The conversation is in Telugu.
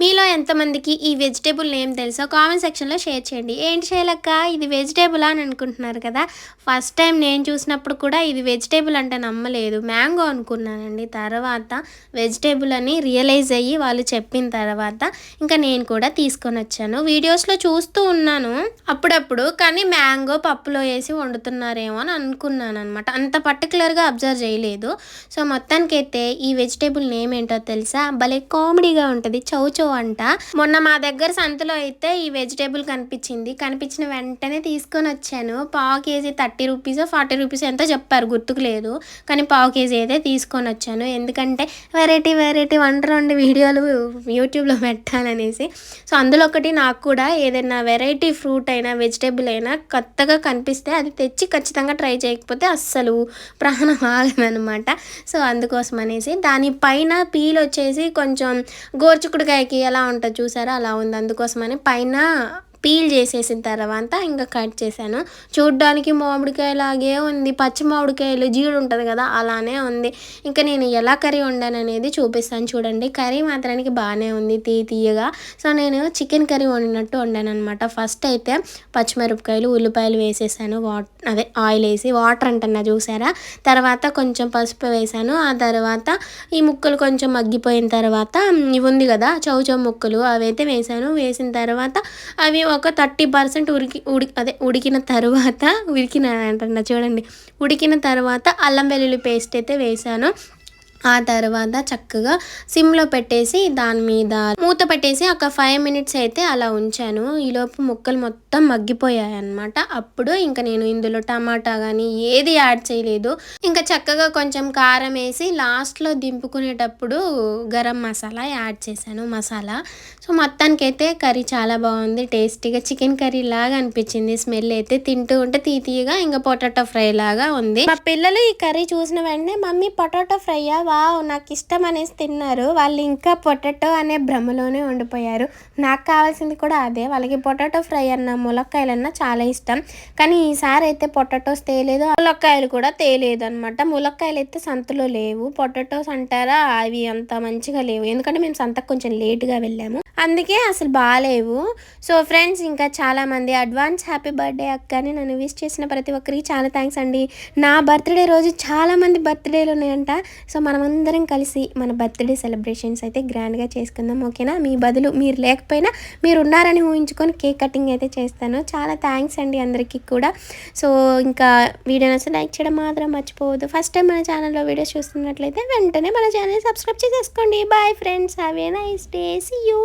మీలో ఎంతమందికి ఈ వెజిటేబుల్ నేమ్ తెలుసో కామెంట్ సెక్షన్లో షేర్ చేయండి. ఏంటి చేయలేక ఇది వెజిటేబుల్ అని అనుకుంటున్నారు కదా. ఫస్ట్ టైం నేను చూసినప్పుడు కూడా ఇది వెజిటేబుల్ అంటే నమ్మలేదు. మ్యాంగో అనుకున్నానండి. తర్వాత వెజిటేబుల్ అని రియలైజ్ అయ్యి వాళ్ళు చెప్పిన తర్వాత ఇంకా నేను కూడా తీసుకొని వచ్చాను. వీడియోస్లో చూస్తూ ఉన్నాను అప్పుడప్పుడు కానీ మ్యాంగో పప్పులో వేసి వండుతున్నారేమో అని అనుకున్నాను అనమాట అంత పర్టికులర్గా అబ్జర్వ్ చేయలేదు. సో మొత్తానికైతే ఈ వెజిటేబుల్ నేమ్ ఏంటో తెలుసా? భలే కామెడీగా ఉంటుంది. చౌచౌ అంట. మొన్న మా దగ్గర సంతలో అయితే ఈ వెజిటేబుల్ కనిపించింది. కనిపించిన వెంటనే తీసుకొని వచ్చాను. పావు KG thirty rupees forty rupees ఎంతో చెప్పారు. గుర్తుకు లేదు. కానీ పావు కేజీ అయితే తీసుకొని వచ్చాను. ఎందుకంటే వెరైటీ వెరైటీ వంట రెండు వీడియోలు యూట్యూబ్లో పెట్టాలనేసి. సో అందులో ఒకటి నాకు కూడా ఏదైనా వెరైటీ ఫ్రూట్ అయినా వెజిటేబుల్ అయినా కొత్తగా కనిపిస్తే అది తెచ్చి ఖచ్చితంగా ట్రై చేయకపోతే అస్సలు ప్రాణం ఆగదనమాట. సో అందుకోసం అనేసి దానిపైన పీల్ వచ్చేసి కొంచెం గోర్చుకుడికాయకి ఎలా ఉంటుంది చూసారా? అలా ఉంది. అందుకోసమని పైన పీల్ చేసేసిన తర్వాత ఇంకా కట్ చేశాను. చూడ్డానికి మామిడికాయలాగే ఉంది. పచ్చి మామిడికాయలు జీడు ఉంటుంది కదా అలానే ఉంది. ఇంకా నేను ఎలా కర్రీ వండాను అనేది చూపిస్తాను చూడండి. కర్రీ మాత్రానికి బాగానే ఉంది తీ తీయగా. సో నేను చికెన్ కర్రీ వండినట్టు వండాను అనమాట ఫస్ట్ అయితే పచ్చిమిరపకాయలు ఉల్లిపాయలు వేసేసాను. వాట్ అదే ఆయిల్ వేసి వాటర్ అంటున్నా చూసారా? తర్వాత కొంచెం పసుపు వేసాను. ఆ తర్వాత ఈ ముక్కలు కొంచెం మగ్గిపోయిన తర్వాత ఇవి ఉంది కదా చౌచౌ ముక్కలు అవి అయితే వేసాను. వేసిన తర్వాత అవి ఒక థర్టీ పర్సెంట్ ఉడికి ఉడి అదే ఉడికిన తర్వాత ఉడికిన అంటున్నా చూడండి. ఉడికిన తర్వాత అల్లం వెల్లుల్లి పేస్ట్ అయితే వేసాను. ఆ తర్వాత చక్కగా సిమ్లో పెట్టేసి దాని మీద మూత పెట్టేసి ఒక ఫైవ్ మినిట్స్ అయితే అలా ఉంచాను. ఈలోపు ముక్కలు మొత్తం మగ్గిపోయాయి అనమాట అప్పుడు ఇంకా నేను ఇందులో టమాటా కానీ ఏది యాడ్ చేయలేదు. ఇంకా చక్కగా కొంచెం కారం వేసి లాస్ట్లో దింపుకునేటప్పుడు గరం మసాలా యాడ్ చేశాను మసాలా. సో మొత్తానికి అయితే కర్రీ చాలా బాగుంది. టేస్టీగా చికెన్ కర్రీ లాగా అనిపించింది. స్మెల్ అయితే తింటూ ఉంటే తీతీగా ఇంకా పొటాటో ఫ్రై లాగా ఉంది. మా పిల్లలు ఈ కర్రీ చూసిన వెంటనే మమ్మీ పొటాటో ఫ్రైయా? వావ్ నాకు ఇష్టం అనేసి తిన్నారు. వాళ్ళు ఇంకా పొటాటో అనే భ్రమలోనే ఉండిపోయారు. నాకు కావాల్సింది కూడా అదే. వాళ్ళకి పొటాటో ఫ్రై అన్న ములక్కాయలన్నా చాలా ఇష్టం. కానీ ఈసారి అయితే పొటాటోస్ తేలేదు. ములక్కాయలు కూడా తేలేదు అనమాట ములక్కాయలు అయితే సంతలో లేవు. పొటాటోస్ అంటారా? అవి అంత మంచిగా లేవు. ఎందుకంటే మేము సంతకు కొంచెం లేట్గా వెళ్ళాము. అందుకే అసలు బాగాలేవు. సో ఫ్రెండ్స్ ఇంకా చాలామంది అడ్వాన్స్ హ్యాపీ బర్త్డే అక్క అని నన్ను విష్ చేసిన ప్రతి ఒక్కరికి చాలా థ్యాంక్స్ అండి. నా బర్త్డే రోజు చాలామంది బర్త్డేలు ఉన్నాయంట. సో మనమందరం కలిసి మన బర్త్డే సెలబ్రేషన్స్ అయితే గ్రాండ్గా చేసుకుందాం ఓకేనా? మీ బదులు మీరు లేకపోయినా మీరు ఉన్నారని ఊహించుకొని కేక్ కటింగ్ అయితే చేస్తాను. చాలా థ్యాంక్స్ అండి అందరికీ కూడా. సో ఇంకా వీడియో నచ్చ లైక్ చేయడం మాత్రం మర్చిపోవద్దు. ఫస్ట్ టైం మన ఛానల్లో వీడియోస్ చూస్తున్నట్లయితే వెంటనే మన ఛానల్ సబ్స్క్రైబ్ చేసేసుకోండి. Bye friends have a nice day. See you